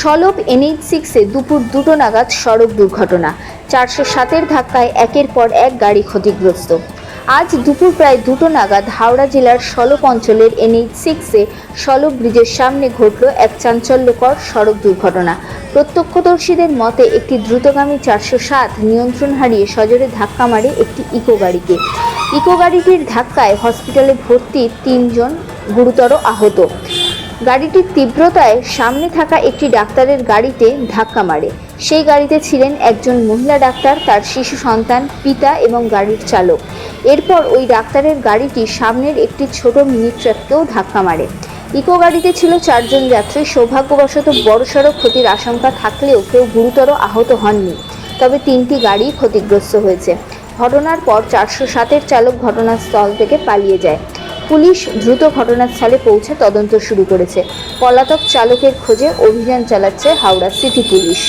সলব NH সিক্সে দুপুর দুটো নাগাদ সড়ক দুর্ঘটনা। চারশো সাতের ধাক্কায় একের পর এক গাড়ি ক্ষতিগ্রস্ত। আজ দুপুর প্রায় দুটো নাগাদ হাওড়া জেলার সলব অঞ্চলের এনএইচ সিক্সে সলব ব্রিজের সামনে ঘটল এক চাঞ্চল্যকর সড়ক দুর্ঘটনা। প্রত্যক্ষদর্শীদের মতে, একটি দ্রুতগামী চারশো সাত নিয়ন্ত্রণ হারিয়ে সজোরে ধাক্কা মারে একটি ইকো গাড়িকে। ইকো গাড়িটির ধাক্কায় হসপিটালে ভর্তি তিনজন গুরুতর আহত। গাড়িটির তীব্রতায় সামনে থাকা একটি ডাক্তারের গাড়িতে ধাক্কা মারে। সেই গাড়িতে ছিলেন একজন মহিলা ডাক্তার, তার শিশু সন্তান, পিতা এবং গাড়ির চালক। এরপর ওই ডাক্তারের গাড়িটি সামনের একটি ছোট মিনি ট্রাককেও ধাক্কা মারে। ইকো গাড়িতে ছিল চারজন যাত্রী। সৌভাগ্যবশত বড়সড় ক্ষতির আশঙ্কা থাকলেও কেউ গুরুতর আহত হননি। তবে তিনটি গাড়ি ক্ষতিগ্রস্ত হয়েছে। ঘটনার পর চারশো সাতের চালক ঘটনাস্থল থেকে পালিয়ে যায়। পুলিশ দ্রুত ঘটনাস্থলে পৌঁছে তদন্ত শুরু করেছে। পলাতক চালকের খোঁজে অভিযান চালাচ্ছে হাওড়া সিটি পুলিশ।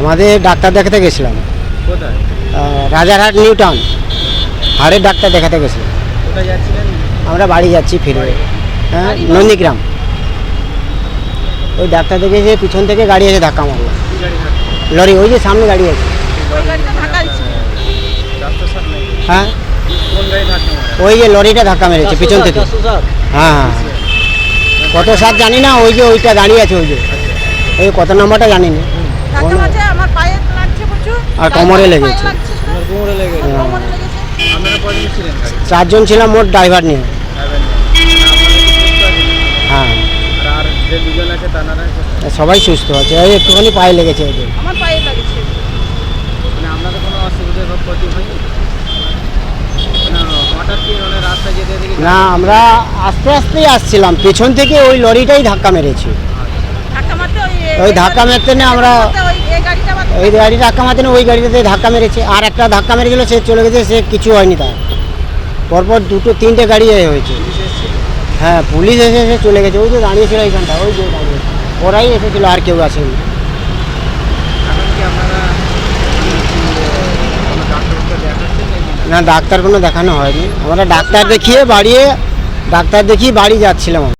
আমাদের ডাক্তার দেখাতে গেছিলাম। কোথায়? রাজারহাট নিউ টাউন হাড়ের ডাক্তার দেখাতে গেছিলাম। কোথায় যাচ্ছিলেন? আমরা বাড়ি যাচ্ছি ফিরে। হ্যাঁ নন্দীগ্রাম। ওই ডাক্তার দেখেছে পিছন থেকে গাড়ি এসে ধাক্কা মারলো। লরি ওই যে সামনে গাড়ি আছে। হ্যাঁ? ওই যে লরিটা ধাক্কা মেরেছে পিছন থেকে। হ্যাঁ হ্যাঁ কত সাত জানি না ওই যে ওইটা দাঁড়িয়ে আছে ওই যে। ওই কত নাম্বারটা জানি না ধাক্কা মারছে, আমার পায়ে লাগছে প্রচুর। আর কোমরে লেগেছে। কোমরে লেগে গেছে। কোমরে লেগেছে। আপনারা কজন ছিলেন চারজন ছিলাম মোট ড্রাইভার নিয়ে? হ্যাঁ আর আর যে দুজন আছে তানারা সবাই সুস্থ আছে ওই একটুখানি পায়ে লেগেছে ওদের আমার পায়ে লাগছে। মানে আপনাদের কোনো অসুবিধা বা ক্ষতি হয়নি মানে মানে না আমরা আস্তে আস্তেই আসছিলাম পেছন থেকে ওই লরিটাই ধাক্কা মেরেছে ওই- ধাক্কা মারতে না আমরা ওই- গাড়ি ধাক্কা মারতে না ওই গাড়িটাতে ধাক্কা মেরেছে। আর একটা ধাক্কা মেরে মেরেছিল সে চলে গেছে সে কিছু হয়নি তার। পরপর দুটো তিনটে গাড়ি হয়েছে। হ্যাঁ পুলিশ এসে এসে চলে গেছে। ওই যে দাঁড়িয়েছিল এইখানটা ওই যে দাঁড়িয়ে ওরাই এসেছিল আর কেউ আসেনি? না ডাক্তার কোনো দেখানো হয়নি। আমরা ডাক্তার দেখিয়ে বাড়িয়ে ডাক্তার দেখিয়ে বাড়ি যাচ্ছিলাম